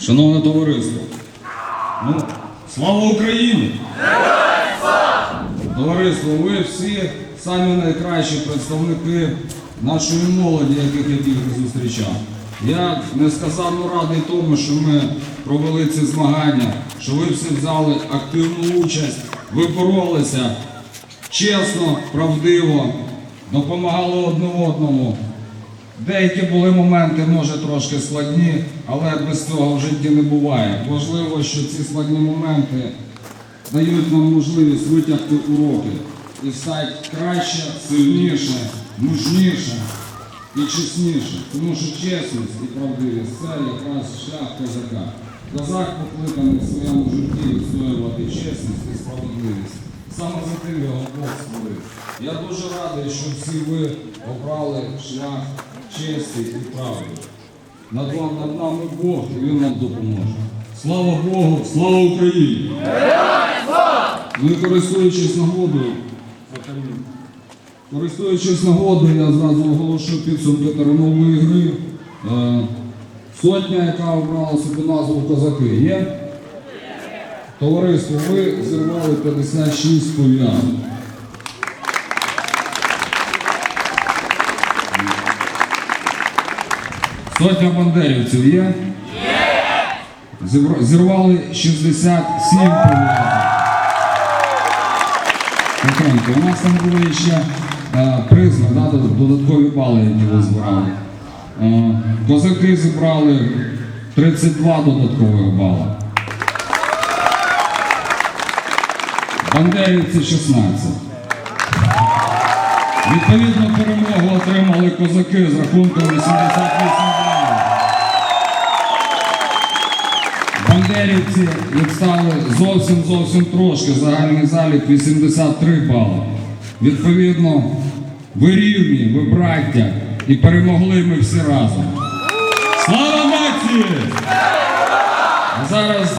Шановне товариство, ну, слава Україні! Товариство, ви всі самі найкращі представники нашої молоді, яких я тільки зустрічав. Я несказанно радий тому, що ми провели ці змагання, що ви всі взяли активну участь, ви боролися чесно, правдиво, допомагали одне одному. Деякі були моменти, може трошки складні, але без цього в житті не буває. Важливо, що ці складні моменти дають нам можливість витягти уроки і стати краще, сильніше, мужніше і чесніше. Тому що чесність і правдивість це якраз шлях козака. Козак покликаний в своєму житті відстоювати чесність і справедливість. Саме за тим його Бог створив. Я дуже радий, що всі ви обрали шлях честі і правди. Над, вам, над нами Бог, і Він нам допоможе. Слава Богу, слава Україні! І користуючись нагодою, користуючись нагодою, я зразу оголошу підсумки тернової гри. Е, Сотня, яка обрала собі назву козаки, є? Товариство, ви зірвали 56 пов'язок. Сотня бандерівців є? Є! Зірвали 67 пов'язок. У нас там були ще е, призми, да, додаткові бали, які ви збирали. Е, козаки зібрали 32 додаткових бала. Бандерівці 16. Відповідно, перемогу отримали козаки з рахунком 88 Бандерівці стали зовсім зовсім трошки. Загальний залік 83 бали. Відповідно, ви рівні, ви браття і перемогли ми всі разом. Слава нації! Зараз